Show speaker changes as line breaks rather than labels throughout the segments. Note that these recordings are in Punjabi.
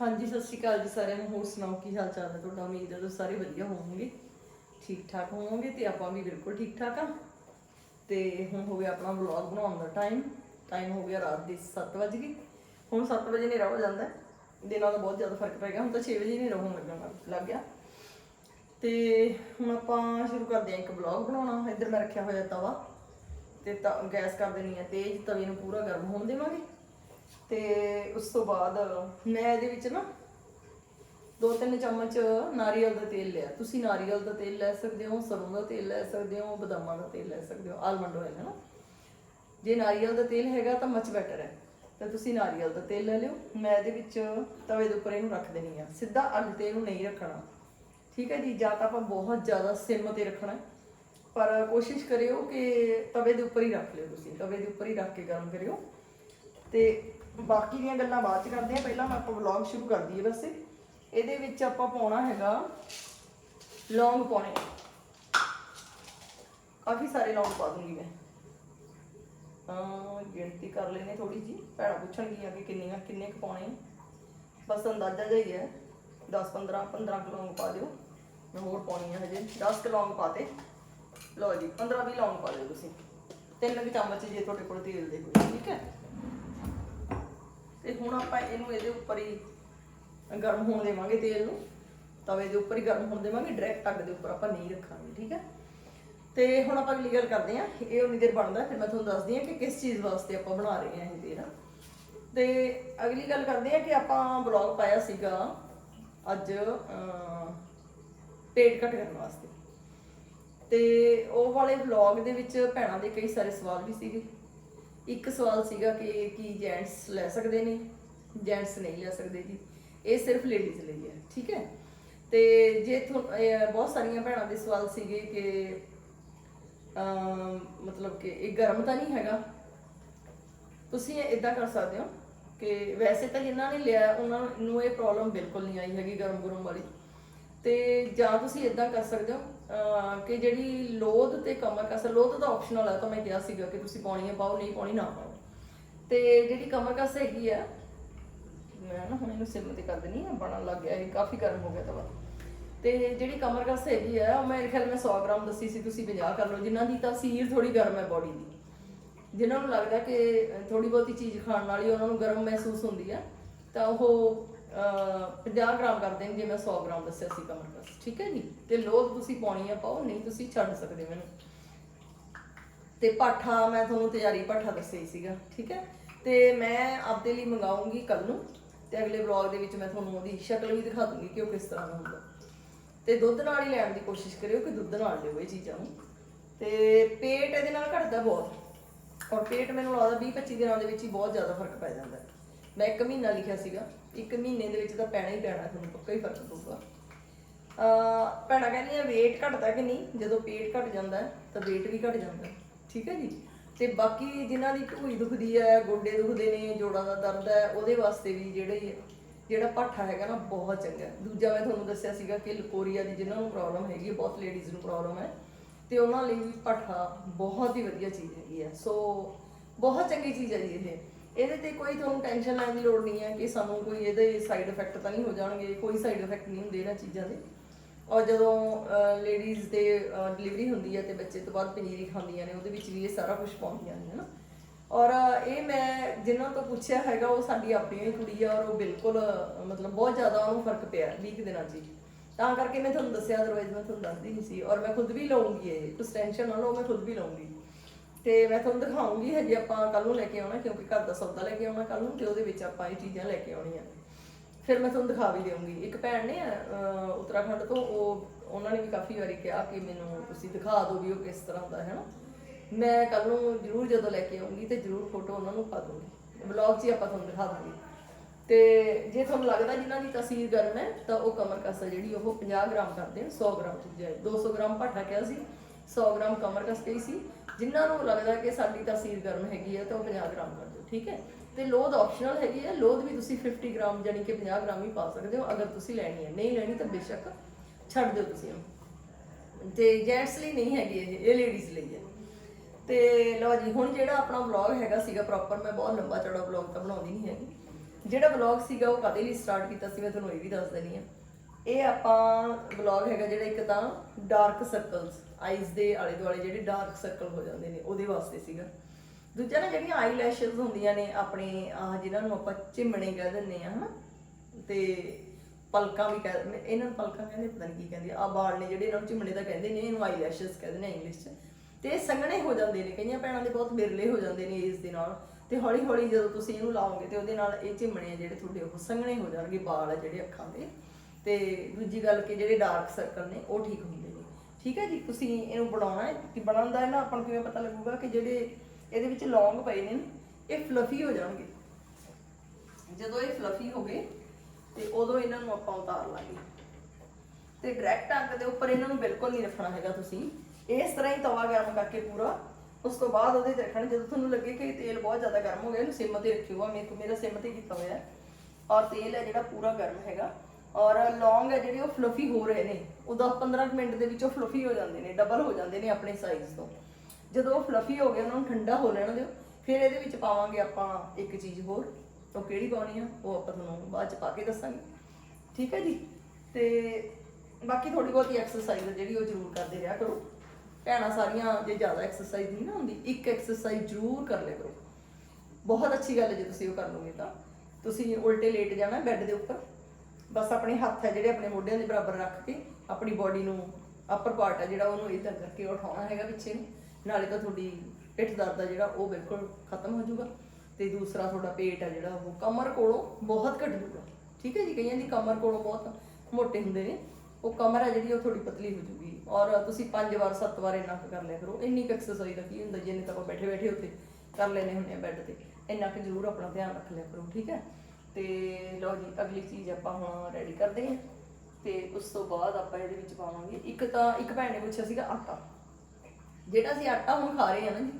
ਹਾਂਜੀ, ਸਤਿ ਸ਼੍ਰੀ ਅਕਾਲ ਜੀ ਸਾਰਿਆਂ ਨੂੰ। ਹੋਰ ਸੁਣਾਓ, ਕੀ ਹਾਲ ਚਾਲ ਹੈ ਤੁਹਾਡਾ ਉਮੀਦ ਹੈ ਤੁਸੀਂ ਸਾਰੇ ਵਧੀਆ ਹੋਵੋਗੇ। ਠੀਕ ਠਾਕ ਹੋਵੋਗੇ ਤੇ ਆਪਾਂ ਵੀ ਬਿਲਕੁਲ ਠੀਕ ਠਾਕ ਆ। ਤੇ ਹੁਣ ਹੋ ਗਿਆ ਆਪਣਾ ਵਲੌਗ ਬਣਾਉਣ ਦਾ ਟਾਈਮ ਟਾਈਮ ਹੋ ਗਿਆ ਰਾਤ ਦੇ 7 ਵਜੇ ਗਏ। ਹੁਣ 7 ਵਜੇ ਹਨੇਰਾ ਹੋ ਜਾਂਦਾ ਹੈ। ਦਿਨਾਂ ਦਾ ਬਹੁਤ ਜ਼ਿਆਦਾ ਫ਼ਰਕ ਪੈ ਗਿਆ। ਹੁਣ ਤਾਂ 6 ਵਜੇ ਹਨੇਰਾ ਹੋਣ ਲੱਗਣ ਲੱਗ ਗਿਆ। ਤੇ ਹੁਣ ਆਪਾਂ ਸ਼ੁਰੂ ਕਰਦੇ ਹਾਂ ਇੱਕ ਵਲੌਗ ਬਣਾਉਣਾ। ਇੱਧਰ ਮੈਂ ਰੱਖਿਆ ਹੋਇਆ ਤਵਾ। ਤੇ ਤਾਂ ਗੈਸ ਕਰ ਦੇਣੀ ਹੈ ਤੇਜ਼। ਤਵੇ ਨੂੰ ਪੂਰਾ ਗਰਮ ਹੋਣ ਦੇਵਾਂਗੇ। ਤੇ ਉਸ ਤੋਂ ਬਾਅਦ ਮੈਂ ਇਹਦੇ ਵਿੱਚ ਨਾ ਦੋ ਤਿੰਨ ਚਮਚ ਨਾਰੀਅਲ ਦਾ ਤੇਲ ਲਿਆ। ਤੁਸੀਂ ਨਾਰੀਅਲ ਦਾ ਤੇਲ ਲੈ ਸਕਦੇ ਹੋ, ਸਰੋਂ ਦਾ ਤੇਲ ਲੈ ਸਕਦੇ ਹੋ, ਬਦਾਮਾਂ ਦਾ ਤੇਲ ਲੈ ਸਕਦੇ ਹੋ ਆਲਮੰਡ ਆਇਲ ਹੈ ਨਾ? ਜੇ ਨਾਰੀਅਲ ਦਾ ਤੇਲ ਹੈਗਾ ਤਾਂ ਮੱਚ ਬੈਟਰ ਹੈ। ਤਾਂ ਤੁਸੀਂ ਨਾਰੀਅਲ ਦਾ ਤੇਲ ਲੈ ਲਿਓ। ਮੈਂ ਇਹਦੇ ਵਿੱਚ ਤਵੇ ਦੇ ਉੱਪਰ ਇਹਨੂੰ ਰੱਖ ਦੇਣੀ ਆ। ਸਿੱਧਾ ਅੱਗ ਤੇ ਇਹਨੂੰ ਨਹੀਂ ਰੱਖਣਾ। ਠੀਕ ਹੈ ਜੀ? ਜਾਂ ਤਾਂ ਆਪਾਂ ਬਹੁਤ ਜ਼ਿਆਦਾ ਸਿਮ ਤੇ ਰੱਖਣਾ ਪਰ ਕੋਸ਼ਿਸ਼ ਕਰਿਓ ਕਿ ਤਵੇ ਦੇ ਉੱਪਰ ਹੀ ਰੱਖ ਲਿਓ ਤੁਸੀਂ। ਤਵੇ ਦੇ ਉੱਪਰ ਹੀ ਰੱਖ ਕੇ ਗਰਮ ਕਰਿਓ। ਤੇ ਬਾਕੀ ਦੀਆਂ ਗੱਲਾਂ ਬਾਅਦ ਚ ਕਰਦੇ ਆ ਪਹਿਲਾਂ ਮੈਂ ਆਪਾਂ ਵਲੌਗ ਸ਼ੁਰੂ ਕਰ ਦਈਏ ਬਸ। ਇਹਦੇ ਵਿੱਚ ਆਪਾਂ ਪਾਉਣਾ ਹੈਗਾ ਲੌਂਗ ਪਾਉਣੇ ਕਾਫੀ ਸਾਰੇ ਲੌਂਗ ਪਾ ਦੂੰਗੀ ਮੈਂ। ਹਾਂ ਗਿਣਤੀ ਕਰ ਲੈਨੇ ਥੋੜੀ ਜੀ ਭੈਣਾ ਪੁੱਛਣਗੀਆਂ ਕਿ ਕਿੰਨੀਆਂ ਕਿੰਨੇ ਕੁ ਪਾਉਣੇ ਬਸ ਅੰਦਾਜ਼ਾ ਜਿਹਾ ਹੀ ਹੈ। 10 15 15 ਕੁ ਲੌਂਗ ਪਾ ਦਿਓ। ਮੈਂ ਹੋਰ ਪਾਉਣੀ ਆ ਹਜੇ। 10 ਕੁ ਲੌਂਗ ਪਾਤੇ। ਲਓ ਜੀ 15 20 ਲੌਂਗ ਪਾ ਦਿਓ ਤੁਸੀਂ। ਤਿੰਨ ਕੁ ਚਮਚ ਜੇ ਤੁਹਾਡੇ ਕੋਲ ਤੇਲ ਦੇ ਕੋਈ ਠੀਕ ਹੈ? ਤੇ ਹੁਣ ਆਪਾਂ ਇਹਨੂੰ ਇਹਦੇ ਉੱਪਰ ਹੀ ਗਰਮ ਹੋਣ ਦੇਵਾਂਗੇ ਤੇਲ ਨੂੰ। ਤਵੇ ਦੇ ਉੱਪਰ ਹੀ ਗਰਮ ਹੋਣ ਦੇਵਾਂਗੇ ਡਾਇਰੈਕਟ ਅੱਗ ਦੇ ਉੱਪਰ ਆਪਾਂ ਨਹੀਂ ਰੱਖਾਂਗੇ, ਠੀਕ ਹੈ? ਤੇ ਹੁਣ ਆਪਾਂ ਅਗਲੀ ਗੱਲ ਕਰਦੇ ਹਾਂ, ਇਹ ਉਨੀ ਦੇਰ ਬਣਦਾ, ਫਿਰ ਮੈਂ ਤੁਹਾਨੂੰ ਦੱਸਦੀ ਹਾਂ ਕਿ ਕਿਸ ਚੀਜ਼ ਵਾਸਤੇ ਆਪਾਂ ਬਣਾ ਰਹੇ ਹਾਂ ਇਹ ਤੇਲ। ਤੇ ਅਗਲੀ ਗੱਲ ਕਰਦੇ ਹਾਂ ਕਿ ਆਪਾਂ ਬਲੌਗ ਪਾਇਆ ਸੀਗਾ ਅੱਜ ਪੇਟ ਘਟ ਕਰਨ ਵਾਸਤੇ। ਤੇ ਉਹ ਵਾਲੇ ਵਲੌਗ ਦੇ ਵਿੱਚ ਭੈਣਾਂ ਦੇ ਕਈ ਸਾਰੇ ਸਵਾਲ ਵੀ ਸੀਗੇ। ਇੱਕ ਸਵਾਲ ਸੀਗਾ ਕਿ ਕੀ ਜੈਂਟਸ ਲੈ ਸਕਦੇ ਨੇ? ਜੈਂਟਸ ਨਹੀਂ ਲੈ ਸਕਦੇ ਜੀ। ਇਹ ਸਿਰਫ ਲੇਡੀਜ਼ ਲਈ ਹੈ, ਠੀਕ ਹੈ? ਤੇ ਜੇ ਤੁਹਾਨੂੰ ਬਹੁਤ ਸਾਰੀਆਂ ਭੈਣਾਂ ਦੇ ਸਵਾਲ ਸੀਗੇ ਕਿ ਮਤਲਬ ਕਿ ਇਹ ਗਰਮ ਤਾਂ ਨਹੀਂ ਹੈਗਾ? ਤੁਸੀਂ ਇਦਾਂ ਕਰ ਸਕਦੇ ਹੋ ਕਿ ਵੈਸੇ ਤਾਂ ਜਿਨ੍ਹਾਂ ਨੇ ਲਿਆ, ਉਹਨਾਂ ਨੂੰ ਇਹ ਪ੍ਰੋਬਲਮ ਬਿਲਕੁਲ ਨਹੀਂ ਆਈ ਹੈਗੀ ਗਰਮ ਗਰਮ ਵਾਲੀ। ਤੇ ਜਾਂ ਤੁਸੀਂ ਇਦਾਂ ਕਰ ਸਕਦੇ ਹੋ ਅਹ, ਕਿ ਜਿਹੜੀ ਲੋਧ ਤੇ ਕਮਰ ਕਸ ਲੋਧ ਤਾਂ ਆਪਸ਼ਨਲ ਹੈ ਤਾਂ ਮੈਂ ਕਿਹਾ ਸੀਗਾ ਕਿ ਤੁਸੀਂ ਪਾਉਣੀ ਹੈ ਪਾਓ ਨਹੀਂ ਪਾਉਣੀ ਨਾ ਪਾਓ। ਤੇ ਜਿਹੜੀ ਕਮਰ ਕਸ ਹੈਗੀ ਆ ਮੈਂ ਨਾ ਹੁਣ ਇਹਨੂੰ ਸਿਮ ਤੇ ਕਰ ਦਿੰਨੀ ਆ ਬਣਨ ਲੱਗ ਗਿਆ ਇਹ ਕਾਫੀ ਗਰਮ ਹੋ ਗਿਆ ਤਵਾ। ਤੇ ਜਿਹੜੀ ਕਮਰ ਕਸ ਹੈਗੀ ਆ ਉਹ ਮੇਰੇ ਖਿਆਲ ਮੈਂ 100 ਗ੍ਰਾਮ ਦੱਸੀ ਸੀ ਤੁਸੀਂ 50 ਕਰ ਲਓ ਜਿਨ੍ਹਾਂ ਦੀ ਤਾਂ ਸੀਰ ਥੋੜੀ ਗਰਮ ਹੈ ਬੋਡੀ ਦੀ। ਜਿਨ੍ਹਾਂ ਨੂੰ ਲੱਗਦਾ ਕਿ ਥੋੜੀ ਬਹੁਤੀ ਚੀਜ਼ ਖਾਣ ਨਾਲ ਹੀ ਉਹਨਾਂ ਨੂੰ ਗਰਮ ਮਹਿਸੂਸ ਹੁੰਦੀ ਆ ਤਾਂ ਉਹ 50 ਗ੍ਰਾਮ ਕਰ ਦੇਣ ਮੈਂ 100 ਗ੍ਰਾਮ ਦੱਸਿਆ ਸੀ ਕਮਰ ਕਸ। ਠੀਕ ਹੈ ਜੀ? ਤੇ ਲੋਧ ਤੁਸੀਂ ਪਾਉਣੀ ਆ ਪਾਓ, ਨਹੀਂ ਤੁਸੀਂ ਛੱਡ ਸਕਦੇ ਮੈਨੂੰ। ਤੇ ਪਾਠਾ ਮੈਂ ਤੁਹਾਨੂੰ ਤਿਆਰੀ ਪਾਠਾ ਦੱਸਿਆ ਸੀਗਾ, ਠੀਕ ਹੈ? ਤੇ ਮੈਂ ਆਪਦੇ ਲਈ ਮੰਗਾਉਂਗੀ ਕੱਲ ਨੂੰ, ਤੇ ਅਗਲੇ ਵਲੌਗ ਦੇ ਵਿੱਚ ਮੈਂ ਤੁਹਾਨੂੰ ਉਹਦੀ ਸ਼ਕਲ ਵੀ ਦਿਖਾ ਦੂੰਗੀ ਕਿ ਉਹ ਕਿਸ ਤਰ੍ਹਾਂ ਦਾ ਹੁੰਦਾ। ਤੇ ਦੁੱਧ ਨਾਲ ਹੀ ਲੈਣ ਦੀ ਕੋਸ਼ਿਸ਼ ਕਰਿਓ ਕਿ ਦੁੱਧ ਨਾਲ ਲਿਓ ਇਹ ਚੀਜ਼ਾਂ ਨੂੰ। ਤੇ ਪੇਟ ਇਹਦੇ ਨਾਲ ਘਟਦਾ ਬਹੁਤ, ਔਰ ਪੇਟ ਮੈਨੂੰ ਲੱਗਦਾ 20 25 ਦਿਨਾਂ ਦੇ ਵਿੱਚ ਹੀ ਬਹੁਤ ਜ਼ਿਆਦਾ ਫ਼ਰਕ ਪੈ ਜਾਂਦਾ। ਹੈ। ਮੈਂ ਇੱਕ ਮਹੀਨਾ ਲਿਖਿਆ ਸੀਗਾ, ਇੱਕ ਮਹੀਨੇ ਦੇ ਵਿੱਚ ਤਾਂ ਪੈਣਾ ਹੀ ਪੈਣਾ, ਤੁਹਾਨੂੰ ਪੱਕਾ ਹੀ ਫ਼ਰਕ ਪਊਗਾ। ਅਹ ਭੈਣਾਂ ਕਹਿੰਦੀਆਂ, weight ਘਟਦਾ ਕਿ ਨਹੀਂ? ਜਦੋਂ ਪੇਟ ਘਟ ਜਾਂਦਾ, ਤਾਂ weight ਵੀ ਘਟ ਜਾਂਦਾ। ਠੀਕ ਹੈ ਜੀ? ਤੇ ਬਾਕੀ ਜਿਨ੍ਹਾਂ ਦੀ ਢੂਈ ਦੁਖਦੀ ਹੈ, ਗੋਡੇ ਦੁਖਦੇ ਨੇ, ਜੋੜਾਂ ਦਾ ਦਰਦ ਹੈ, ਉਹਦੇ ਵਾਸਤੇ ਵੀ ਜਿਹੜੇ, ਜਿਹੜਾ ਪਾਠਾ ਹੈਗਾ ਨਾ, ਬਹੁਤ ਚੰਗਾ ਦੂਜਾ ਮੈਂ ਤੁਹਾਨੂੰ ਦੱਸਿਆ ਸੀਗਾ ਕਿ ਲਕੋਰੀਆ ਦੀ ਜਿਨ੍ਹਾਂ ਨੂੰ ਪ੍ਰੋਬਲਮ ਹੈਗੀ ਹੈ, ਬਹੁਤ ਲੇਡੀਜ਼ ਨੂੰ ਪ੍ਰੋਬਲਮ ਹੈ। ਤੇ ਉਹਨਾਂ ਲਈ ਵੀ ਪਾਠਾ ਬਹੁਤ ਹੀ ਵਧੀਆ ਚੀਜ਼ ਹੈਗੀ ਹੈ। ਸੋ ਬਹੁਤ ਚੰਗੀ ਚੀਜ਼ ਹੈ ਜੀ ਇਹ। ਇਹਦੇ ਤੇ ਕੋਈ ਤੁਹਾਨੂੰ ਟੈਨਸ਼ਨ ਲੈਣ ਦੀ ਲੋੜ ਨਹੀਂ ਹੈ ਕਿ ਸਾਨੂੰ ਕੋਈ ਇਹਦੇ ਸਾਈਡ ਇਫੈਕਟ ਤਾਂ ਨਹੀਂ ਹੋ ਜਾਣਗੇ, ਕੋਈ ਸਾਈਡ ਇਫੈਕਟ ਨਹੀਂ ਹੁੰਦੇ ਇਹਨਾਂ ਚੀਜ਼ਾਂ ਦੇ। ਔਰ ਜਦੋਂ ਲੇਡੀਜ਼ ਦੇ ਡਿਲੀਵਰੀ ਹੁੰਦੀ ਹੈ ਤੇ ਬੱਚੇ ਤੋਂ ਬਾਅਦ ਪਨੀਰੀ ਖਾਂਦੀਆਂ ਨੇ, ਉਹਦੇ ਵਿੱਚ ਵੀ ਇਹ ਸਾਰਾ ਕੁਝ ਪਾਉਂਦੀਆਂ ਨੇ, ਹਨਾ। ਔਰ, ਇਹ ਮੈਂ ਜਿਨ੍ਹਾਂ ਤੋਂ ਪੁੱਛਿਆ ਹੈਗਾ, ਉਹ ਸਾਡੀ ਆਪਣੀ ਹੀ ਕੁੜੀ ਆ ਔਰ ਉਹ ਬਿਲਕੁਲ, ਮਤਲਬ ਬਹੁਤ ਜ਼ਿਆਦਾ ਉਹਨੂੰ ਫ਼ਰਕ ਪਿਆ 20 ਕੁ ਦਿਨਾਂ 'ਚ ਤਾਂ ਕਰਕੇ ਮੈਂ ਤੁਹਾਨੂੰ ਦੱਸਿਆ ਅਦਰਵਾਈਜ਼ ਮੈਂ ਤੁਹਾਨੂੰ ਦੱਸਦੀ ਨਹੀਂ ਸੀ। ਔਰ ਮੈਂ ਖੁਦ ਵੀ ਲਵਾਂਗੀ ਇਹ ਤੁਸੀਂ ਟੈਨਸ਼ਨ ਨਾ ਲਓ, ਮੈਂ ਖੁਦ ਵੀ ਲਵਾਂਗੀ ਤੇ ਮੈਂ ਤੁਹਾਨੂੰ ਦਿਖਾਉਂਗੀ ਹਜੇ ਆਪਾਂ ਕੱਲ ਨੂੰ ਲੈ ਕੇ ਆਉਣਾ, ਕਿਉਂਕਿ ਘਰ ਦਾ ਸੌਦਾ ਲੈ ਕੇ ਆਉਣਾ ਕੱਲ ਨੂੰ ਤੇ ਉਹਦੇ ਵਿੱਚ ਆਪਾਂ ਇਹ ਚੀਜ਼ਾਂ ਲੈ ਕੇ ਆਉਣੀਆਂ। ਫਿਰ ਮੈਂ ਤੁਹਾਨੂੰ ਦਿਖਾ ਵੀ ਦੇਵਾਂਗੀ। ਇੱਕ ਭੈਣ ਨੇ ਉਤਰਾਖੰਡ ਤੋਂ, ਉਹ, ਉਹਨਾਂ ਨੇ ਵੀ ਕਾਫੀ ਵਾਰੀ ਕਿਹਾ ਕਿ ਮੈਨੂੰ ਤੁਸੀਂ ਦਿਖਾ ਦਿਓ ਵੀ ਉਹ ਕਿਸ ਤਰ੍ਹਾਂ ਦਾ ਹੈ ਨਾ ਮੈਂ ਕੱਲ ਨੂੰ ਜ਼ਰੂਰ ਜਦੋਂ ਲੈ ਕੇ ਆਉਂਗੀ ਤੇ ਜ਼ਰੂਰ ਫੋਟੋ ਉਹਨਾਂ ਨੂੰ ਪਾ ਦੂੰਗੀ। ਵਲੌਗ 'ਚ ਹੀ ਆਪਾਂ ਤੁਹਾਨੂੰ ਦਿਖਾ ਦਾਂਗੇ। ਤੇ ਜੇ ਤੁਹਾਨੂੰ ਲੱਗਦਾ ਜਿਨ੍ਹਾਂ ਦੀ ਤਸਵੀਰ ਗਰਮ ਹੈ, ਤਾਂ ਉਹ ਕਮਰ ਕਸ ਜਿਹੜੀ ਉਹ 50 ਗ੍ਰਾਮ ਕਰਦੇ ਨੇ 100 ਗ੍ਰਾਮ ਚੀਜ਼ ਹੈ। 200 ਗ੍ਰਾਮ ਭਾਟਾ ਕਿਹਾ ਸੀ। 100 ਗ੍ਰਾਮ ਕਮਰ ਕਸ ਸੀ। ਜਿਨ੍ਹਾਂ ਨੂੰ ਲੱਗਦਾ ਕਿ ਸਾਡੀ ਤਸਵੀਰ ਗਰਮ ਹੈਗੀ ਹੈ, ਤਾਂ ਉਹ 50 ਗ੍ਰਾਮ ਕਰ ਦਿਓ, ਠੀਕ ਹੈ? ਤੇ ਲੋਧ ਆਪਸ਼ਨਲ ਹੈਗੀ ਹੈ। ਲੋਧ ਵੀ ਤੁਸੀਂ 50 ਗ੍ਰਾਮ ਜਾਨੀ ਕਿ 50 ਗ੍ਰਾਮ ਹੀ ਪਾ ਸਕਦੇ ਹੋ। ਅਗਰ ਤੁਸੀਂ ਲੈਣੀ ਹੈ। ਨਹੀਂ ਲੈਣੀ ਤਾਂ ਬੇਸ਼ੱਕ ਛੱਡ ਦਿਓ ਤੁਸੀਂ ਉਹਨੂੰ ਤੇ ਜੈਂਟਸ ਲਈ ਨਹੀਂ ਹੈਗੀ ਇਹ ਇਹ ਲੇਡੀਜ਼ ਲਈ ਹੈ। ਤੇ ਲਓ ਜੀ, ਹੁਣ ਜਿਹੜਾ ਆਪਣਾ ਵਲੌਗ ਹੈਗਾ ਸੀਗਾ ਪ੍ਰੋਪਰ ਮੈਂ ਬਹੁਤ ਲੰਬਾ ਚੌੜਾ ਵਲੌਗ ਤਾਂ ਬਣਾਉਂਦੀ ਨਹੀਂ ਹੈਗੀ। ਜਿਹੜਾ ਵਲੌਗ ਸੀਗਾ ਉਹ ਕਦੇ ਲਈ ਸਟਾਰਟ ਕੀਤਾ ਸੀ, ਮੈਂ ਤੁਹਾਨੂੰ ਇਹ ਵੀ ਦੱਸ ਦੇਣੀ ਆ ਇਹ ਆਪਾਂ ਵਲੌਗ ਹੈਗਾ ਜਿਹੜਾ ਇੱਕ ਤਾਂ ਡਾਰਕ ਸਰਕਲਸ ਆਈਜ਼ ਦੇ ਆਲੇ ਦੁਆਲੇ ਜਿਹੜੇ ਡਾਰਕ ਸਰਕਲ ਹੋ ਜਾਂਦੇ ਨੇ, ਉਹਦੇ ਵਾਸਤੇ ਸੀਗਾ। ਦੂਜਾ ਨਾ ਜਿਹੜੀਆਂ ਆਈ ਹੁੰਦੀਆਂ ਨੇ, ਆਪਣੇ ਆਹ ਜਿਨ੍ਹਾਂ ਨੂੰ ਆਪਾਂ ਚਿਮਣੇ ਕਹਿ ਦਿੰਦੇ ਆ ਹਨਾ? ਤੇ ਪਲਕਾਂ ਵੀ ਕਹਿ ਇਹਨਾਂ ਨੂੰ ਪਲਕਾਂ ਕਹਿੰਦੇ, ਪਤਾ ਨਹੀਂ ਕੀ ਕਹਿੰਦੇ ਆ ਵਾਲ ਨੇ ਜਿਹੜੇ ਇਹਨਾਂ ਨੂੰ ਚਿਮਣੇ ਦਾ ਕਹਿੰਦੇ ਨੇ, ਇਹਨੂੰ ਆਈ ਕਹਿੰਦੇ ਨੇ ਇੰਗਲਿਸ਼ 'ਚ। ਤੇ ਸੰਘਣੇ ਹੋ ਜਾਂਦੇ ਨੇ, ਕਈਆਂ ਭੈਣਾਂ ਦੇ ਬਹੁਤ ਬਿਰਲੇ ਹੋ ਜਾਂਦੇ ਨੇ ਇਸ ਦੇ ਨਾਲ। ਤੇ ਹੌਲੀ ਹੌਲੀ ਜਦੋਂ ਤੁਸੀਂ ਇਹਨੂੰ ਲਾਓਗੇ ਤੇ ਉਹਦੇ ਨਾਲ ਇਹ ਚਿਮਣੇ ਜਿਹੜੇ ਤੁਹਾਡੇ, ਉਹ ਸੰਘਣੇ ਹੋ ਜਾਣਗੇ ਬਾਲ ਆ ਜਿਹੜੇ ਅੱਖਾਂ ਦੇ। ਤੇ ਦੂਜੀ ਗੱਲ ਕਿ ਜਿਹੜੇ ਡਾਰਕ ਸਰਕਲ ਨੇ, ਉਹ ਠੀਕ ਹੁੰਦੇ ਨੇ। ਠੀਕ ਹੈ ਜੀ? ਤੁਸੀਂ ਇਹਨੂੰ ਬਣਾਉਣਾ ਹੈ ਕਿ ਬਣਨ ਦਾ ਨਾ, ਆਪਾਂ ਨੂੰ ਕਿਵੇਂ ਪਤਾ ਲੱਗੂਗਾ ਕਿ ਜਿਹੜੇ ਇਹਦੇ ਵਿੱਚ ਲੌਂਗ ਪਏ ਨੇ, ਇਹ ਫਲਫੀ ਹੋ ਜਾਣਗੇ। ਜਦੋਂ ਇਹ ਫਲਫੀ ਹੋ ਗਏ, ਤੇ ਉਦੋਂ ਇਹਨਾਂ ਨੂੰ ਆਪਾਂ ਉਤਾਰ ਲਾਂਗੇ। ਤੇ ਡਾਇਰੈਕਟ ਅੱਗ ਦੇ ਉੱਪਰ ਇਹਨਾਂ ਨੂੰ ਬਿਲਕੁਲ ਨਹੀਂ ਰੱਖਣਾ ਹੈਗਾ ਤੁਸੀਂ। ਇਸ ਤਰ੍ਹਾਂ ਹੀ ਤਵਾ ਗਰਮ ਕਰਕੇ ਪੂਰਾ। ਉਸ ਤੋਂ ਬਾਅਦ ਉਹਦੇ ਤੇ ਰੱਖਣਾ, ਜਦੋਂ ਤੁਹਾਨੂੰ ਲੱਗੇ ਕਿ ਤੇਲ ਬਹੁਤ ਜ਼ਿਆਦਾ ਗਰਮ ਹੋ ਗਿਆ, ਇਹਨੂੰ ਸਿਮ ਤੇ ਰੱਖਿਓ। ਆ ਮੇਰੇ ਮੇਰਾ ਸਿਮ ਤੇ ਕੀਤਾ ਹੋਇਆ ਔਰ ਤੇਲ ਹੈ ਜਿਹੜਾ ਪੂਰਾ ਗਰਮ ਹੈਗਾ। ਔਰ ਲੌਂਗ ਹੈ ਜਿਹੜੇ ਉਹ ਫਲਫੀ ਹੋ ਰਹੇ ਨੇ ਉਹ 10-15 ਮਿੰਟ ਦੇ ਵਿੱਚ ਉਹ ਫਲਫੀ ਹੋ ਜਾਂਦੇ ਨੇ ਡਬਲ ਹੋ ਜਾਂਦੇ ਨੇ ਆਪਣੇ ਸਾਈਜ਼ ਤੋਂ। ਜਦੋਂ ਉਹ ਫਲਫੀ ਹੋ ਗਏ ਉਹਨਾਂ ਨੂੰ ਠੰਡਾ ਹੋ ਲੈਣ ਦਿਓ, ਫਿਰ ਇਹਦੇ ਵਿੱਚ ਪਾਵਾਂਗੇ ਆਪਾਂ ਇੱਕ ਚੀਜ਼ ਹੋਰ। ਉਹ ਕਿਹੜੀ ਪਾਉਣੀ ਆ, ਉਹ ਆਪਾਂ ਤੁਹਾਨੂੰ ਬਾਅਦ ਚ ਪਾ ਕੇ ਦੱਸਾਂਗੇ। ਠੀਕ ਹੈ ਜੀ? ਤੇ ਬਾਕੀ ਥੋੜੀ ਬਹੁਤੀ ਐਕਸਰਸਾਈਜ਼ ਜਿਹੜੀ ਉਹ ਜ਼ਰੂਰ ਕਰਦੇ ਰਿਹਾ ਕਰੋ। ਭੈਣਾਂ ਸਾਰੀਆਂ ਜੇ ਜ਼ਿਆਦਾ ਐਕਸਰਸਾਈਜ਼ ਨਹੀਂ ਨਾ ਹੁੰਦੀ, ਇੱਕ ਐਕਸਰਸਾਈਜ਼ ਜ਼ਰੂਰ ਕਰ ਲਿਆ ਕਰੋ। ਬਹੁਤ ਅੱਛੀ ਗੱਲ ਹੈ ਜੇ ਤੁਸੀਂ ਉਹ ਕਰ ਲਓਗੇ ਤਾਂ। ਤੁਸੀਂ ਉਲਟੇ ਲੇਟ ਜਾਣਾ ਬੈੱਡ ਦੇ ਉੱਪਰ। ਬਸ ਆਪਣੇ ਹੱਥ ਹੈ ਜਿਹੜੇ ਆਪਣੇ ਮੋਢਿਆਂ ਦੇ ਬਰਾਬਰ ਰੱਖ ਕੇ ਆਪਣੀ ਬਾਡੀ ਨੂੰ ਅਪਰ ਪਾਰਟ ਹੈ ਜਿਹੜਾ ਉਹਨੂੰ ਇਦਾਂ ਕਰਕੇ ਉਠਾਉਣਾ ਹੈਗਾ ਪਿੱਛੇ ਨੂੰ। ਨਾਲੇ ਤਾਂ ਤੁਹਾਡੀ ਪਿੱਠ ਦਰਦ ਆ ਜਿਹੜਾ ਉਹ ਬਿਲਕੁਲ ਖਤਮ ਹੋ ਜਾਊਗਾ। ਤੇ ਦੂਸਰਾ ਤੁਹਾਡਾ ਪੇਟ ਹੈ ਜਿਹੜਾ ਉਹ ਕਮਰ ਕੋਲੋਂ ਬਹੁਤ ਘਟ ਜਾਊਗਾ। ਠੀਕ ਹੈ ਜੀ, ਕਈਆਂ ਦੀ ਕਮਰ ਕੋਲੋਂ ਬਹੁਤ ਮੋਟੇ ਹੁੰਦੇ ਨੇ। ਉਹ ਕਮਰ ਹੈ ਜਿਹੜੀ ਉਹ ਥੋੜੀ ਪਤਲੀ ਹੋ ਜੂਗੀ ਔਰ ਤੁਸੀਂ ਪੰਜ ਵਾਰ, ਸੱਤ ਵਾਰ ਇੰਨਾ ਕੁ ਕਰ ਲਿਆ ਕਰੋ। ਇੰਨੀ ਕੁ ਐਕਸਰਸਾਈਜ਼ ਦਾ ਕੀ ਹੁੰਦਾ, ਜਿੰਨੇ ਤੱਕ ਬੈਠੇ ਬੈਠੇ ਉੱਤੇ ਕਰ ਲੈਨੇ ਹੁੰਦੇ ਆ ਬੈੱਡ ਤੇ। ਇੰਨਾ ਕੁ ਜ਼ਰੂਰ ਆਪਣਾ ਧਿਆਨ ਰੱਖ ਲਿਆ ਕਰੋ। ਠੀਕ ਹੈ? ਤੇ ਲਓ ਜੀ, ਅਗਲੀ ਚੀਜ਼ ਆਪਾਂ ਹੁਣ ਰੈਡੀ ਕਰਦੇ ਹਾਂ। ਤੇ ਉਸ ਤੋਂ ਬਾਅਦ ਆਪਾਂ ਇਹਦੇ ਵਿੱਚ ਪਾਵਾਂਗੇ। ਇੱਕ ਤਾਂ, ਇੱਕ ਭੈਣ ਨੇ ਪੁੱਛਿਆ ਸੀਗਾ ਆਟਾ। ਜਿਹੜਾ ਅਸੀਂ ਆਟਾ ਹੁਣ ਖਾ ਰਹੇ ਹਾਂ ਨਾ ਜੀ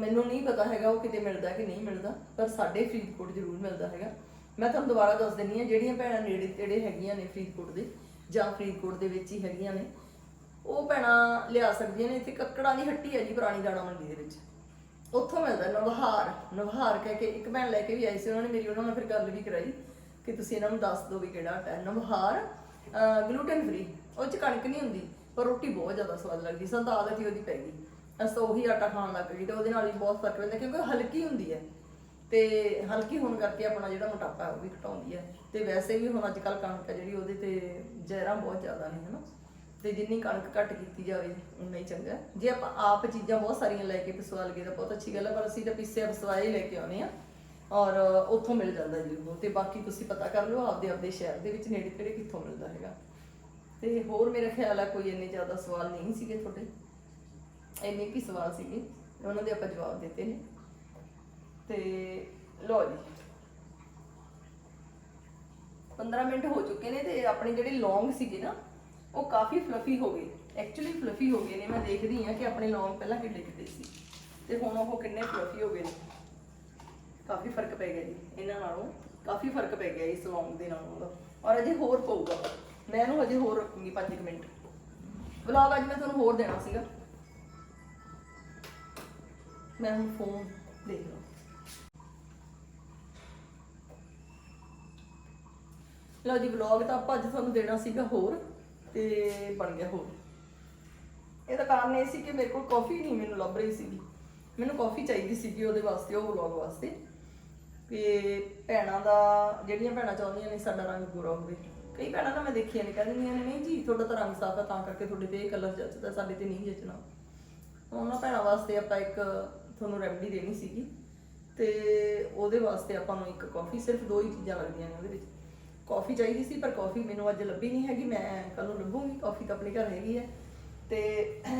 ਮੈਨੂੰ ਨਹੀਂ ਪਤਾ ਹੈਗਾ ਉਹ ਕਿਤੇ ਮਿਲਦਾ ਕਿ ਨਹੀਂ ਮਿਲਦਾ, ਪਰ ਸਾਡੇ ਫਰੀਦਕੋਟ ਜ਼ਰੂਰ ਮਿਲਦਾ ਹੈਗਾ। ਮੈਂ ਤੁਹਾਨੂੰ ਦੁਬਾਰਾ ਦੱਸ ਦਿੰਨੀ ਆ ਜਿਹੜੀਆਂ ਭੈਣਾਂ ਨੇੜੇ ਤੇੜੇ ਹੈਗੀਆਂ ਨੇ ਫਰੀਦਕੋਟ ਦੇ, ਜਾਂ ਫਰੀਦਕੋਟ ਦੇ ਵਿੱਚ ਹੀ ਹੈਗੀਆਂ ਨੇ, ਉਹ ਭੈਣਾਂ ਲਿਆ ਸਕਦੀਆਂ ਨੇ। ਇੱਥੇ ਕੱਕੜਾਂ ਦੀ ਹੱਟੀ ਹੈ ਜੀ, ਪੁਰਾਣੀ ਦਾਣਾ ਮੰਡੀ ਦੇ ਵਿੱਚ। ਉੱਥੋਂ ਮਿਲਦਾ ਨਵਹਾਰ ਨਵਹਾਰ ਕਹਿ ਕੇ ਇੱਕ ਭੈਣ ਲੈ ਕੇ ਵੀ ਆਈ ਸੀ, ਉਹਨਾਂ ਨੇ ਮੇਰੀ ਉਹਨਾਂ ਨਾਲ ਫਿਰ ਗੱਲ ਵੀ ਕਰਾਈ ਕਿ ਤੁਸੀਂ ਇਹਨਾਂ ਨੂੰ ਦੱਸ ਦਿਓ ਵੀ ਕਿਹੜਾ ਆਟਾ ਹੈ। ਨਵਹਾਰ ਗਲੂਟਨ ਫ੍ਰੀ ਉਹ ਚ ਕਣਕ ਨਹੀਂ ਹੁੰਦੀ, ਪਰ ਰੋਟੀ ਬਹੁਤ ਜ਼ਿਆਦਾ ਸਵਾਦ ਲੱਗਦੀ ਸਾਨੂੰ ਤਾਂ ਆਦਤ ਹੀ ਉਹਦੀ ਪੈ ਗਈ। ਅਸੀਂ ਉਹੀ ਆਟਾ ਖਾਣ ਲੱਗ ਗਏ ਤੇ ਉਹਦੇ ਨਾਲ ਵੀ ਬਹੁਤ ਫ਼ਰਕ ਪੈਂਦਾ, ਕਿਉਂਕਿ ਉਹ ਹਲਕੀ ਹੁੰਦੀ ਹੈ ਤੇ ਹਲਕੀ ਹੋਣ ਕਰਕੇ ਆਪਣਾ ਜਿਹੜਾ ਮੋਟਾਪਾ ਉਹ ਵੀ ਘਟਾਉਂਦੀ ਹੈ। ਤੇ ਵੈਸੇ ਵੀ ਹੁਣ ਅੱਜ ਕੱਲ ਕਣਕ ਹੈ ਜਿਹੜੀ, ਉਹਦੇ ਤੇ ਜ਼ਹਿਰਾਂ ਬਹੁਤ ਜ਼ਿਆਦਾ ਨੇ ਹਨਾ ਤੇ ਜਿੰਨੀ ਕਣਕ ਘੱਟ ਕੀਤੀ ਜਾਵੇ, ਉਨਾ ਹੀ ਚੰਗਾ। ਜੇ ਆਪਾਂ ਆਪ ਚੀਜ਼ਾਂ ਬਹੁਤ ਸਾਰੀਆਂ ਲੈ ਕੇ ਪਿਸਵਾ ਲਈਏ ਤਾਂ ਬਹੁਤ ਅੱਛੀ ਗੱਲ ਹੈ ਪਰ ਅਸੀਂ ਤਾਂ ਪਿੱਸੇ ਪਿਸਵਾਏ ਹੀ ਲੈ ਕੇ ਆਉਨੇ ਆ। ਔਰ ਉੱਥੋਂ ਮਿਲ ਜਾਂਦਾ ਜੀ ਤੇ ਬਾਕੀ ਤੁਸੀਂ ਪਤਾ ਕਰ ਲਓ, ਆਪਦੇ ਆਪਦੇ ਸ਼ਹਿਰ ਦੇ ਵਿੱਚ ਨੇੜੇ ਤੇੜੇ ਕਿੱਥੋਂ ਮਿਲਦਾ ਹੈਗਾ। ਤੇ ਹੋਰ ਮੇਰਾ ਖਿਆਲ ਆ, ਕੋਈ ਇੰਨੇ ਜ਼ਿਆਦਾ ਸਵਾਲ ਨਹੀਂ ਸੀਗੇ ਤੁਹਾਡੇ। ਇੰਨੇ ਕੀ ਸਵਾਲ ਸੀਗੇ, ਉਹਨਾਂ ਦੇ ਆਪਾਂ ਜਵਾਬ ਦਿੱਤੇ ਨੇ। ਤੇ ਲੋ ਜੀ। 15 ਮਿੰਟ ਹੋ ਚੁੱਕੇ ਨੇ ਤੇ ਆਪਣੇ ਜਿਹੜੇ ਲੌਂਗ ਸੀਗੇ ਨਾ ਉਹ ਕਾਫੀ ਫਲਫੀ ਹੋ ਗਏ। ਐਕਚੁਅਲੀ ਫਲਫੀ ਹੋ ਗਏ ਨੇ। ਮੈਂ ਦੇਖਦੀ ਹਾਂ ਕਿ ਆਪਣੇ ਲੌਂਗ ਪਹਿਲਾਂ ਕਿੱਡੇ ਕਿੱਡੇ ਸੀ। ਤੇ ਹੁਣ ਉਹ ਕਿੰਨੇ ਫਲਫੀ ਹੋ ਗਏ ਨੇ। ਕਾਫੀ ਫ਼ਰਕ ਪੈ ਗਿਆ ਜੀ। ਇਹਨਾਂ ਨਾਲੋਂ ਕਾਫੀ ਫ਼ਰਕ ਪੈ ਗਿਆ ਇਸ ਲੌਂਗ ਦੇ ਨਾਲੋਂ। ਉਹਦਾ ਔਰ ਅਜੇ ਹੋਰ ਪਊਗਾ। ਮੈਂ ਇਹਨੂੰ ਅਜੇ ਹੋਰ ਰੱਖੂੰਗੀ 5 ਮਿੰਟ। ਵਲੌਗ ਅੱਜ ਮੈਂ ਤੁਹਾਨੂੰ ਹੋਰ ਦੇਣਾ ਸੀਗਾ। ਮੈਂ ਹੁਣ ਫੋਨ ਦੇਖ ਲਵਾਂ। ਲਓ ਜੀ, ਵਲੌਗ ਤਾਂ ਆਪਾਂ ਅੱਜ ਤੁਹਾਨੂੰ ਦੇਣਾ ਸੀਗਾ ਹੋਰ। ਤੇ ਬਣ ਗਿਆ ਹੋਰ। ਇਹਦਾ ਕਾਰਨ ਇਹ ਸੀ ਕਿ ਮੇਰੇ ਕੋਲ ਕਾਫੀ ਨਹੀਂ ਮੈਨੂੰ ਲੱਭ ਰਹੀ ਸੀਗੀ। ਮੈਨੂੰ ਕਾਫੀ ਚਾਹੀਦੀ ਸੀਗੀ ਉਹਦੇ ਵਾਸਤੇ, ਉਹ ਵਲੌਗ ਵਾਸਤੇ। ਕਿ ਭੈਣਾਂ ਦਾ, ਜਿਹੜੀਆਂ ਭੈਣਾਂ ਚਾਹੁੰਦੀਆਂ ਨੇ ਸਾਡਾ ਰੰਗ ਗੋਰਾ ਹੋਵੇ। ਕਈ ਭੈਣਾਂ ਤਾਂ ਮੈਂ ਦੇਖੀਆਂ ਨੇ ਕਹਿੰਦੀਆਂ ਨੇ, ਨਹੀਂ ਜੀ, ਤੁਹਾਡਾ ਤਾਂ ਰੰਗ ਸਾਫ਼ ਹੈ ਤਾਂ ਕਰਕੇ ਤੁਹਾਡੇ ਤੇ ਇਹ ਕਲਰ ਜੱਚਦਾ, ਸਾਡੇ ਤੇ ਨਹੀਂ ਜੱਚਣਾ। ਉਹਨਾਂ ਭੈਣਾਂ ਵਾਸਤੇ ਆਪਾਂ ਇੱਕ ਤੁਹਾਨੂੰ ਰੈਮਡੀ ਦੇਣੀ ਸੀਗੀ। ਤੇ ਉਹਦੇ ਵਾਸਤੇ ਆਪਾਂ ਨੂੰ ਇੱਕ ਕਾਫੀ ਸਿਰਫ ਦੋ ਹੀ ਚੀਜ਼ਾਂ ਲੱਗਦੀਆਂ ਨੇ ਉਹਦੇ ਵਿੱਚ। ਕਾਫੀ ਚਾਹੀਦੀ ਸੀ, ਪਰ ਕਾਫੀ ਮੈਨੂੰ ਅੱਜ ਲੱਭੀ ਨਹੀਂ ਹੈਗੀ, ਮੈਂ ਕੱਲ ਨੂੰ ਲੱਭੂਗੀ, ਕਾਫੀ ਤਾਂ ਆਪਣੇ ਘਰ ਹੈਗੀ ਹੈ। ਤੇ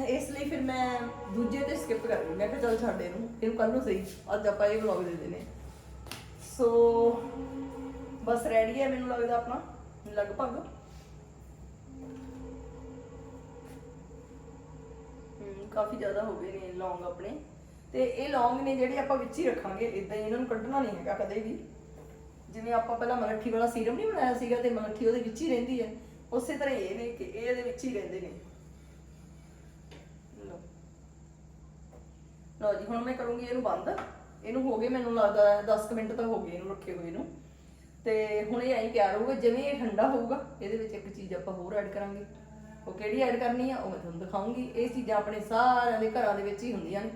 ਇਸ ਲਈ ਫਿਰ ਮੈਂ ਦੂਜੇ ਤੇ ਸਕਿਪ ਕਰ ਗਈ ਮੈਂ ਕਿਹਾ ਚੱਲ ਛੱਡ ਇਹਨੂੰ ਇਹਨੂੰ ਕੱਲ ਨੂੰ ਸਹੀ, ਅੱਜ ਆਪਾਂ ਇਹ ਵਲੌਗ ਦੇ ਦੇਣੇ। ਸੋ ਬਸ ਰੈਡੀ ਹੈ ਮੈਨੂੰ ਲੱਗਦਾ ਆਪਣਾ, ਲਗਭਗ। ਕਾਫੀ ਜ਼ਿਆਦਾ ਹੋ ਗਏ ਨੇ ਲੌਂਗ ਆਪਣੇ। ਤੇ ਇਹ ਲੌਂਗ ਨੇ ਜਿਹੜੇ ਆਪਾਂ ਵਿੱਚ ਹੀ ਰੱਖਾਂਗੇ ਇਦਾਂ ਹੀ ਇਹਨਾਂ ਨੂੰ ਕੱਢਣਾ ਨਹੀਂ ਹੈਗਾ ਕਦੇ ਵੀ। ਜਿਵੇਂ ਆਪਾਂ ਪਹਿਲਾਂ ਮਲੱਠੀ ਵਾਲਾ ਸੀਰਮ ਨਹੀਂ ਬਣਾਇਆ ਸੀਗਾ ਤੇ ਮਲੱਠੀ ਉਹਦੇ ਵਿੱਚ ਹੀ ਰਹਿੰਦੀ ਹੈ। ਉਸੇ ਤਰ੍ਹਾਂ ਇਹ ਨੇ ਕਿ, ਇਹ ਇਹਦੇ ਵਿੱਚ ਹੀ ਰਹਿੰਦੇ ਨੇ। ਲਓ। ਲਓ ਜੀ, ਹੁਣ ਮੈਂ ਕਰੂੰਗੀ ਇਹਨੂੰ ਬੰਦ। ਇਹਨੂੰ ਹੋ ਗਏ ਮੈਨੂੰ ਲੱਗਦਾ 10 ਮਿੰਟ ਤਾਂ ਹੋ ਗਏ ਇਹਨੂੰ ਰੱਖੇ ਹੋਏ ਨੂੰ। ਤੇ ਹੁਣ ਇਹ ਐਂ ਤਿਆਰ ਹੋਊਗਾ, ਜਿਵੇਂ ਇਹ ਠੰਡਾ ਹੋਊਗਾ, ਇਹਦੇ ਵਿੱਚ ਇੱਕ ਚੀਜ਼ ਆਪਾਂ ਹੋਰ ਐਡ ਕਰਾਂਗੇ। ਉਹ ਕਿਹੜੀ ਐਡ ਕਰਨੀ ਆ, ਉਹ ਮੈਂ ਤੁਹਾਨੂੰ ਦਿਖਾਉਂਗੀ। ਇਹ ਚੀਜ਼ਾਂ ਆਪਣੇ ਸਾਰਿਆਂ ਦੇ ਘਰਾਂ ਦੇ ਵਿੱਚ ਹੀ ਹੁੰਦੀਆਂ ਨੇ।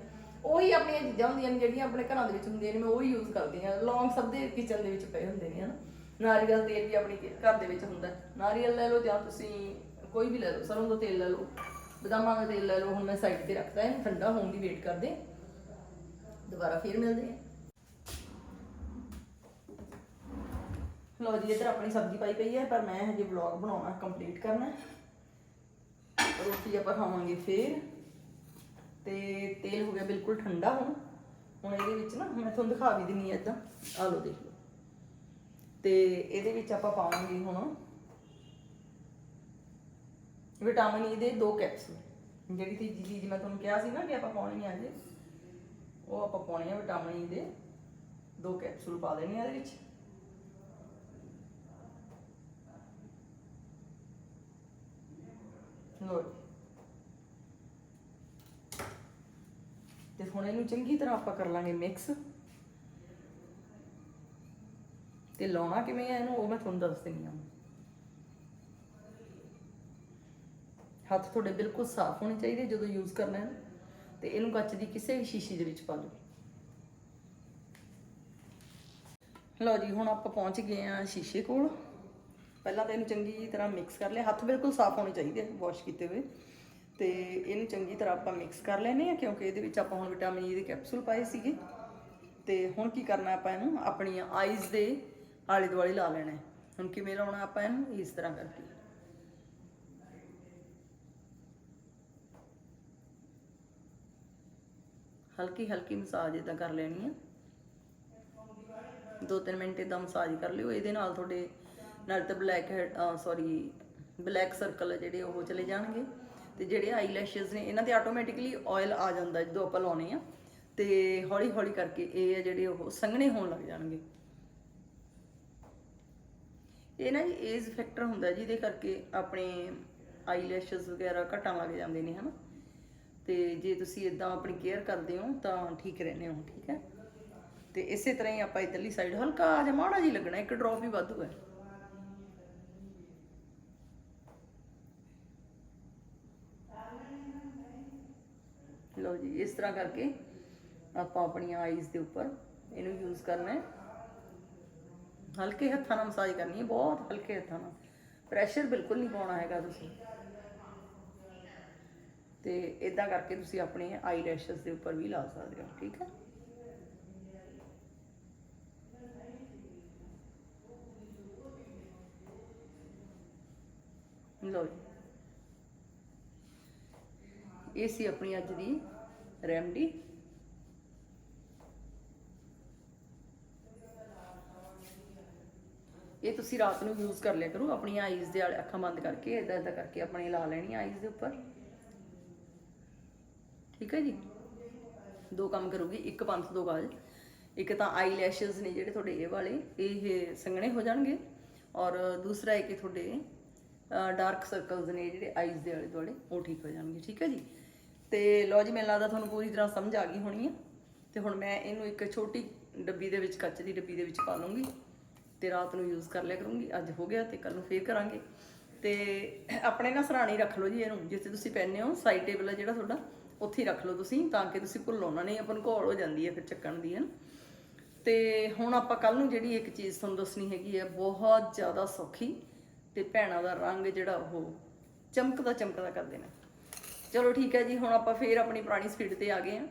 ਉਹੀ ਆਪਣੀਆਂ ਚੀਜ਼ਾਂ ਹੁੰਦੀਆਂ ਨੇ ਜਿਹੜੀਆਂ ਆਪਣੇ ਘਰਾਂ ਦੇ ਵਿੱਚ ਹੁੰਦੀਆਂ ਨੇ, ਮੈਂ ਉਹੀ ਯੂਜ਼ ਕਰਦੀ ਹਾਂ। ਲੌਂਗ ਸਭ ਦੇ ਕਿਚਨ ਦੇ ਵਿੱਚ ਪਏ ਹੁੰਦੇ ਨੇ, ਹਨਾ। ਨਾਰੀਅਲ ਤੇਲ ਵੀ ਆਪਣੀ ਘਰ ਦੇ ਵਿੱਚ ਹੁੰਦਾ। ਨਾਰੀਅਲ ਲੈ ਲਓ ਜਾਂ ਤੁਸੀਂ ਕੋਈ ਵੀ ਲੈ ਲਓ, ਸਰੋਂ ਦਾ ਤੇਲ ਲੈ ਲਓ, ਬਦਾਮਾਂ ਦਾ ਤੇਲ ਲੈ ਲਓ, ਹੁਣ ਮੈਂ ਸਾਈਡ ਤੇ ਰੱਖਦਾ ਇਹਨੂੰ, ਠੰਡਾ ਹੋਣ ਦੀ ਵੇਟ ਕਰਦੇ ਦੁਬਾਰਾ ਫੇਰ ਮਿਲਦੇ ਹਾਂ। ਲਓ ਜੀ, ਇੱਧਰ ਆਪਣੀ ਸਬਜ਼ੀ ਪਾਈ ਪਈ ਹੈ, ਪਰ ਮੈਂ ਹਜੇ ਵਲੌਗ ਬਣਾਉਣਾ ਕੰਪਲੀਟ ਕਰਨਾ ਰੋਟੀ ਆਪਾਂ ਖਾਵਾਂਗੇ ਫੇਰ। ਤੇ ਤੇਲ ਹੋ ਗਿਆ ਬਿਲਕੁਲ ਠੰਡਾ ਹੁਣ। ਹੁਣ ਇਹਦੇ ਵਿੱਚ ਨਾ, ਮੈਂ ਤੁਹਾਨੂੰ ਦਿਖਾ ਵੀ ਦਿੰਨੀ ਆ ਇਦਾਂ। ਆ ਲਓ ਦੇਖ ਲਓ। ਤੇ ਇਹਦੇ ਵਿੱਚ ਆਪਾਂ ਪਾਵਾਂਗੇ ਹੁਣ ਵਿਟਾਮਿਨ ਈ ਦੇ ਦੋ ਕੈਪਸੂਲ। ਜਿਹੜੀ ਤੀਜੀ ਚੀਜ਼ ਮੈਂ ਤੁਹਾਨੂੰ ਕਿਹਾ ਸੀ ਨਾ ਕਿ ਆਪਾਂ ਪਾਉਣੀ ਆ ਜੇ ਉਹ ਆਪਾਂ ਪਾਉਣੇ ਆ ਵਿਟਾਮਿਨ ਈ ਦੇ ਦੋ ਕੈਪਸੂਲ ਪਾ ਦੇਣੇ ਆ ਇਹਦੇ ਵਿੱਚ। ਲਓ ਤੇ ਹੁਣ ਇਹਨੂੰ ਚੰਗੀ ਤਰ੍ਹਾਂ ਆਪਾਂ ਕਰ ਲਾਂਗੇ ਮਿਕਸ ਤੇ ਲਾਉਣਾ ਕਿਵੇਂ ਹੈ ਇਹਨੂੰ, ਉਹ ਮੈਂ ਤੁਹਾਨੂੰ ਦੱਸ ਦਿੰਦੀ ਹਾਂ। ਹੱਥ ਤੁਹਾਡੇ ਬਿਲਕੁਲ ਸਾਫ਼ ਹੋਣੇ ਚਾਹੀਦੇ ਜਦੋਂ ਯੂਜ਼ ਕਰਨਾ ਹੈ ਤੇ ਇਹਨੂੰ ਕੱਚ ਦੀ ਕਿਸੇ ਵੀ ਸ਼ੀਸ਼ੀ ਦੇ ਵਿੱਚ ਪਾ ਲਓ ਲਓ ਜੀ, ਹੁਣ ਆਪਾਂ ਪਹੁੰਚ ਗਏ ਆ ਸ਼ੀਸ਼ੇ ਕੋਲ। ਪਹਿਲਾਂ ਤਾਂ ਇਹਨੂੰ ਚੰਗੀ ਤਰ੍ਹਾਂ ਮਿਕਸ ਕਰ ਲਿਆ। ਹੱਥ ਬਿਲਕੁਲ ਸਾਫ਼ ਹੋਣੇ ਚਾਹੀਦੇ ਵਾਸ਼ ਕੀਤੇ ਹੋਏ। ਤੇ ਇਹਨੂੰ ਚੰਗੀ ਤਰ੍ਹਾਂ ਆਪਾਂ ਮਿਕਸ ਕਰ ਲੈਨੇ ਆ ਕਿਉਂਕਿ ਇਹਦੇ ਵਿੱਚ ਆਪਾਂ ਹੁਣ ਵਿਟਾਮਿਨ ਈ e ਦੇ ਕੈਪਸੂਲ ਪਾਏ ਸੀਗੇ। ਤੇ ਹੁਣ ਕੀ ਕਰਨਾ ਆਪਾਂ ਇਹਨੂੰ? ਆਪਣੀਆਂ ਆਈਜ਼ ਦੇ ਆਲੇ ਦੁਆਲੇ ਲਾ ਲੈਣਾ ਹੁਣ ਕਿਵੇਂ ਲਾਉਣਾ ਆਪਾਂ ਇਹਨੂੰ? ਇਸ ਤਰ੍ਹਾਂ ਕਰਕੇ। ਹਲਕੀ ਹਲਕੀ ਮਸਾਜ ਇਦਾਂ ਕਰ ਲੈਣੀ ਆ। ਦੋ ਤਿੰਨ ਮਿੰਟ ਇਦਾਂ ਮਸਾਜ ਕਰ ਲਿਓ। ਇਹਦੇ ਨਾਲ ਤੁਹਾਡੇ, ਨਾਲ ਤਾਂ black head sorry black circle ਜਿਹੜੇ ਉਹ ਚਲੇ ਜਾਣਗੇ। ਤੇ ਜਿਹੜੇ ਆਈਲੈਸ਼ਸ ਨੇ, ਇਹਨਾਂ ਤੇ ਆਟੋਮੈਟਿਕਲੀ ਆਇਲ ਆ ਜਾਂਦਾ ਜਦੋਂ ਆਪਾਂ ਲਾਉਣੇ ਆ। ਤੇ ਹੌਲੀ ਹੌਲੀ ਕਰਕੇ ਇਹ ਆ ਜਿਹੜੇ ਉਹ ਸੰਘਣੇ ਹੋਣ ਲੱਗ ਜਾਣਗੇ। ਇਹ ਨਾ ਜੀ ਏਜ ਫੈਕਟਰ ਹੁੰਦਾ ਜਿਹਦੇ ਕਰਕੇ ਆਪਣੇ ਆਈਲੈਸ਼ਸ ਵਗੈਰਾ ਘਟਣ ਲੱਗ ਜਾਂਦੇ ਨੇ, ਹਨਾ। ਤੇ ਜੇ ਤੁਸੀਂ ਇਦਾਂ ਆਪਣੀ ਕੇਅਰ ਕਰਦੇ ਹੋ, ਤਾਂ ਠੀਕ ਰਹਿੰਦੇ ਹੋ, ਠੀਕ ਹੈ। ਤੇ ਇਸੇ ਤਰ੍ਹਾਂ ਹੀ ਆਪਾਂ ਇਧਰਲੀ ਸਾਈਡ ਹਲਕਾ ਜਿਹਾ ਮਾੜਾ ਜੀ ਲੱਗਣਾ, ਇੱਕ ਡ੍ਰੌਪ ਹੀ ਵਾਧੂ ਹੈ। ਲਓ ਜੀ, ਇਸ ਤਰ੍ਹਾਂ ਕਰਕੇ ਆਪਾਂ ਆਪਣੀਆਂ ਆਈਜ਼ ਦੇ ਉੱਪਰ ਇਹਨੂੰ ਯੂਜ਼ ਕਰਨਾ ਹੈ। ਹਲਕੇ ਹੱਥਾਂ ਨਾਲ ਮਸਾਜ ਕਰਨੀ ਹੈ, ਬਹੁਤ ਹਲਕੇ ਹੱਥਾਂ ਨਾਲ। ਪ੍ਰੈਸ਼ਰ ਬਿਲਕੁਲ ਨਹੀਂ ਪਾਉਣਾ ਹੈਗਾ ਤੁਸੀਂ। ਤੇ ਇਦਾਂ ਕਰਕੇ ਤੁਸੀਂ ਆਪਣੇ ਆਈ ਲੈਸ਼ਸ ਦੇ ਉੱਪਰ ਵੀ ਲਾ ਸਕਦੇ ਹੋ, ਠੀਕ ਹੈ? ਲਓ ਜੀ। ਇਹ ਸੀ ਆਪਣੀ ਅੱਜ ਦੀ ਰੈਮਡੀ। ਇਹ ਤੁਸੀਂ ਰਾਤ ਨੂੰ ਯੂਜ਼ ਕਰ ਲਿਆ ਕਰੋ, ਆਪਣੀਆਂ ਆਈਜ਼ ਦੇ ਅੱਖਾਂ ਬੰਦ ਕਰਕੇ ਇਦਾਂ ਇਦਾਂ ਕਰਕੇ ਆਪਣੇ ਲਾ ਲੈਣੀ ਆਈਜ਼ ਦੇ ਉੱਪਰ। ਠੀਕ ਹੈ ਜੀ? ਦੋ ਕੰਮ ਕਰੂਗੀ, ਇੱਕ ਪੰਥ, ਦੋ ਕਾਜ। ਇੱਕ ਤਾਂ ਆਈ ਲੈਸ਼ਸ ਨੇ ਜਿਹੜੇ ਤੁਹਾਡੇ ਇਹ ਵਾਲੇ, ਇਹ ਸੰਘਣੇ ਹੋ ਜਾਣਗੇ। ਔਰ ਦੂਸਰਾ ਇਹ ਕਿ ਤੁਹਾਡੇ ਡਾਰਕ ਸਰਕਲਸ ਨੇ ਜਿਹੜੇ ਆਈਜ਼ ਦੇ ਆਲੇ ਦੁਆਲੇ, ਉਹ ਠੀਕ ਹੋ ਜਾਣਗੇ। ਠੀਕ ਹੈ ਜੀ? ਤੇ ਲਓ ਜੀ, ਮੈਨੂੰ ਲੱਗਦਾ ਤੁਹਾਨੂੰ ਪੂਰੀ ਤਰ੍ਹਾਂ ਸਮਝ ਆ ਗਈ ਹੋਣੀ ਆ। ਤੇ ਹੁਣ ਮੈਂ ਇਹਨੂੰ ਇੱਕ ਛੋਟੀ ਡੱਬੀ ਦੇ ਵਿੱਚ, ਕੱਚ ਦੀ ਡੱਬੀ ਦੇ ਵਿੱਚ ਪਾ ਲੂੰਗੀ ਤੇ ਰਾਤ ਨੂੰ ਯੂਜ਼ ਕਰ ਲਿਆ ਕਰੂੰਗੀ। ਅੱਜ ਹੋ ਗਿਆ ਤੇ ਕੱਲ ਨੂੰ ਫੇਰ ਕਰਾਂਗੇ। ਤੇ ਆਪਣੇ ਨਾ ਸਰਾਣੀ ਰੱਖ ਲਓ ਜੀ ਇਹਨੂੰ ਜਿੱਥੇ ਤੁਸੀਂ ਪੈਨੇ ਹੋ ਸਾਈਡ ਟੇਬਲ ਹੈ ਜਿਹੜਾ ਤੁਹਾਡਾ, ਉੱਥੇ ਹੀ ਰੱਖ ਲਓ ਤੁਸੀਂ, ਤਾਂ ਕਿ ਤੁਸੀਂ ਭੁੱਲੋ ਨਾ ਨਹੀਂ, ਆਪਾਂ ਨੂੰ ਘੋਲ ਹੋ ਜਾਂਦੀ ਹੈ ਫਿਰ ਚੱਕਣ ਦੀ, ਹੈ ਨਾ। ਤੇ ਹੁਣ ਆਪਾਂ ਕੱਲ ਨੂੰ ਜਿਹੜੀ ਇੱਕ ਚੀਜ਼ ਤੁਹਾਨੂੰ ਦੱਸਣੀ ਹੈਗੀ ਹੈ ਬਹੁਤ ਜ਼ਿਆਦਾ ਸੌਖੀ ਤੇ ਭੈਣਾਂ ਦਾ ਰੰਗ ਜਿਹੜਾ ਉਹ ਚਮਕਦਾ ਚਮਕਦਾ ਕਰ ਦੇਣਾ। ਚਲੋ ਠੀਕ ਹੈ ਜੀ, ਹੁਣ ਆਪਾਂ ਫੇਰ ਆਪਣੀ ਪੁਰਾਣੀ ਸਪੀਡ ਤੇ ਆ ਗਏ ਆ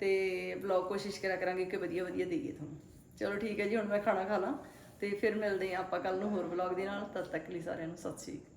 ਤੇ ਵਲੌਗ ਕੋਸ਼ਿਸ਼ ਕਰਿਆ ਕਰਾਂਗੇ ਕਿ ਵਧੀਆ ਵਧੀਆ ਦੇਈਏ ਤੁਹਾਨੂੰ। ਚਲੋ ਠੀਕ ਹੈ ਜੀ, ਹੁਣ ਮੈਂ ਖਾਣਾ ਖਾ ਲਾਂ ਤੇ ਫਿਰ ਮਿਲਦੇ ਆ ਆਪਾਂ ਕੱਲ ਨੂੰ ਹੋਰ ਵਲੌਗ ਦੇ ਨਾਲ। ਤਦ ਤੱਕ ਲਈ ਸਾਰਿਆਂ ਨੂੰ ਸਤਿ ਸ਼੍ਰੀ ਅਕਾਲ।